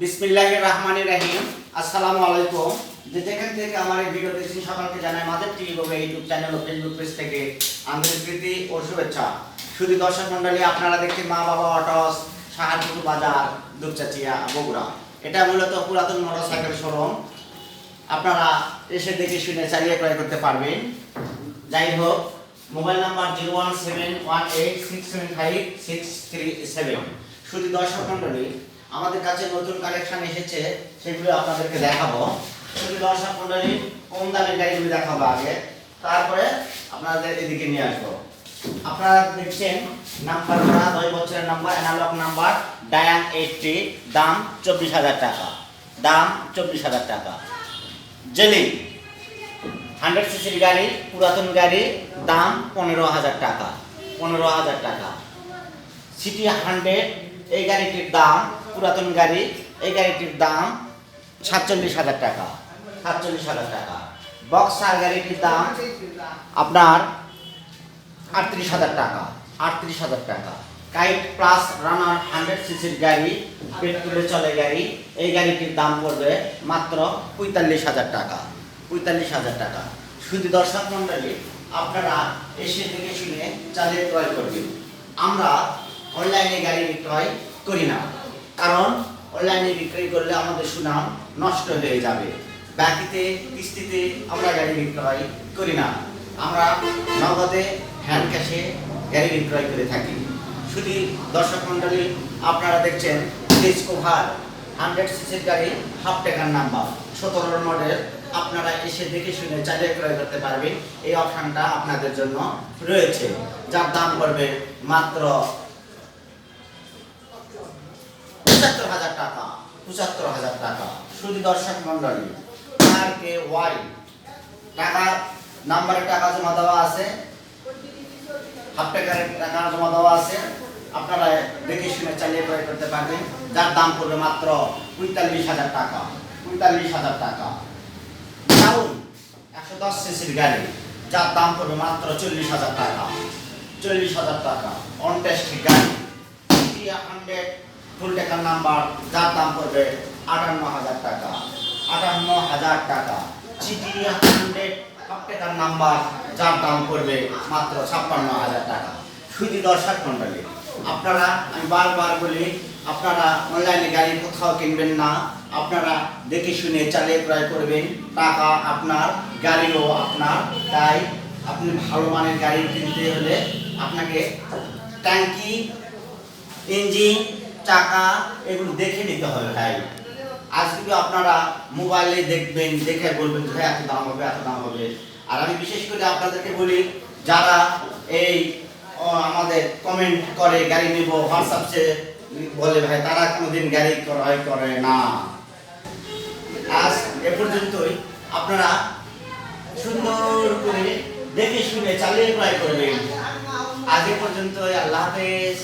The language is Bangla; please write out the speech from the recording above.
বিসমিল্লাহ রহমান রাহিম। আসসালামু আলাইকুম। যে যেখান থেকে আমার এই ভিডিও দেখছেন, সকলকে জানাই মাদের টিভি বলে ইউটিউব চ্যানেল ও ফেসবুক পেজ থেকে আন্তরিক প্রীতি ও শুভেচ্ছা। শুধু দর্শক মন্ডলী আপনারা দেখছেন মা বাবা অটস সাহারপুর বাজার, দুপচাচিয়া, বগুড়া। এটা মূলত পুরাতন মোটরসাইকেল শোরুম। আপনারা এসে দেখে শুনে চালিয়ে ক্রয় করতে পারবেন। যাই হোক, mobile number zero one seven one eight six seven five six three seven. শুধু দর্শক মণ্ডলী আমাদের কাছে নতুন কালেকশন এসেছে, সেগুলো আপনাদেরকে দেখাবো। শুধু দর্শক মণ্ডলী কম দামের গাড়িগুলো দেখাবো আগে? তারপরে আপনাদের এদিকে নিয়ে আসব। আপনারা দেখছেন নাম্বার করা, দশ বছরের নাম্বার অ্যানালগ নাম্বার ডায়ান এইটটি দাম চব্বিশ হাজার টাকা। দাম চব্বিশ হাজার টাকা। জেলি হান্ড্রেড সিসির গাড়ি, পুরাতন গাড়ি, দাম পনেরো হাজার টাকা। পনেরো হাজার টাকা। সিটি হান্ড্রেড এই গাড়িটির দাম পুরাতন গাড়ি, এই গাড়িটির দাম সাতচল্লিশ হাজার টাকা। সাতচল্লিশ হাজার টাকা। বক্সার গাড়িটির দাম আপনার আটত্রিশ হাজার টাকা। আটত্রিশ হাজার টাকা। কাইট প্লাস রানার হান্ড্রেড সিসির গাড়ি, পেট্রোলে চলে গাড়ি, এই গাড়িটির দাম পড়বে মাত্র পঁয়তাল্লিশ হাজার টাকা। পঁয়তাল্লিশ হাজার টাকা। শুধু দর্শক মন্ডলী আপনারা এসে দেখে শুনে চালিয়ে ক্রয় করবেন। আমরা অনলাইনে গাড়ি বিক্রয় করি না। কারণ অনলাইনে বিক্রয় করলে আমাদের সুনাম নষ্ট হয়ে যাবে। বাকিতে, কিস্তিতে আমরা গাড়ি বিক্রয় করি না। আমরা নগদে হ্যান্ড ক্যাশে গাড়ি বিক্রয় করে থাকি। শুধু দর্শক মন্ডলী আপনারা দেখছেন ডিসকোভার হান্ড্রেড সিসির গাড়ি হাফ টাকার নাম্বার সতেরোর মডেল আপনারা এসে দেখে শুনে চালিয়ে ক্রয় করতে পারবেন। এই অপশনটা আপনাদের জন্য রয়েছে। যার দাম পড়বে মাত্র পঁচাত্তর হাজার টাকা, পঁচাত্তর হাজার টাকা। শুধু দর্শক মন্ডলী আর কে ওয়াই। টাকা, নাম্বারে টাকা জমা দেওয়া আছে। হাফ টাকার টাকা জমা দেওয়া আছে। আপনারা দেখে শুনে চালিয়ে ক্রয় করতে পারবেন। যার দাম পড়বে মাত্র পঁয়তাল্লিশ হাজার টাকা, পঁয়তাল্লিশ হাজার টাকা। ডাউন একশো দশ সিসির গাড়ি, যার দাম পড়বে মাত্র চল্লিশ হাজার টাকা। চল্লিশ হাজার টাকা অন টেস্ট গাড়ি। হান্ড্রেড ফুল টাকার নাম্বার, যার দাম পড়বে আটান্ন হাজার টাকা। আটান্ন হাজার টাকা। হাফ টাকার নাম্বার, যার দাম পড়বে মাত্র ছাপ্পান্ন হাজার টাকা। শুধু দর্শক মন্ডলী আপনারা, আমি বারবার বলি, আপনারা অনলাইনে গাড়ি কোথাও কিনবেন না। আপনারা দেখে শুনে চালিয়ে ক্রয় করবেন। টাকা আপনার, গাড়িও আপনার। তাই আপনি ভালো মানের গাড়ি কিনতে হলে আপনাকে ট্যাঙ্কি ইঞ্জিন চাকা এগুলো দেখে নিতে হবে ভাই। আজ কিন্তু আপনারা মোবাইলে দেখবেন, দেখে বলবেন যে, ভাই, এত দাম হবে, এত দাম হবে। আর আমি বিশেষ করে আপনাদেরকে বলি, যারা এই আমাদের কমেন্ট করে, গাড়ি নিব হোয়াটসঅ্যাপে বলে, ভাই, তারা কোনোদিন গাড়ি ক্রয় করে না। আজ এ পর্যন্তই। আপনারা সুন্দর করে দেখে শুনে, চালিয়ে ক্রয় করবেন। আজ এ পর্যন্তই। আল্লাহ হাফেজ।